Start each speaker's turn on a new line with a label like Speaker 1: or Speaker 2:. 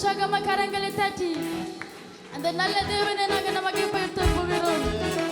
Speaker 1: உற்சாகமா கரங்களை தட்டி. அந்த நல்ல தேவனை நாங்கள் நமக்கு பயன்படுத்த போகிறோம்.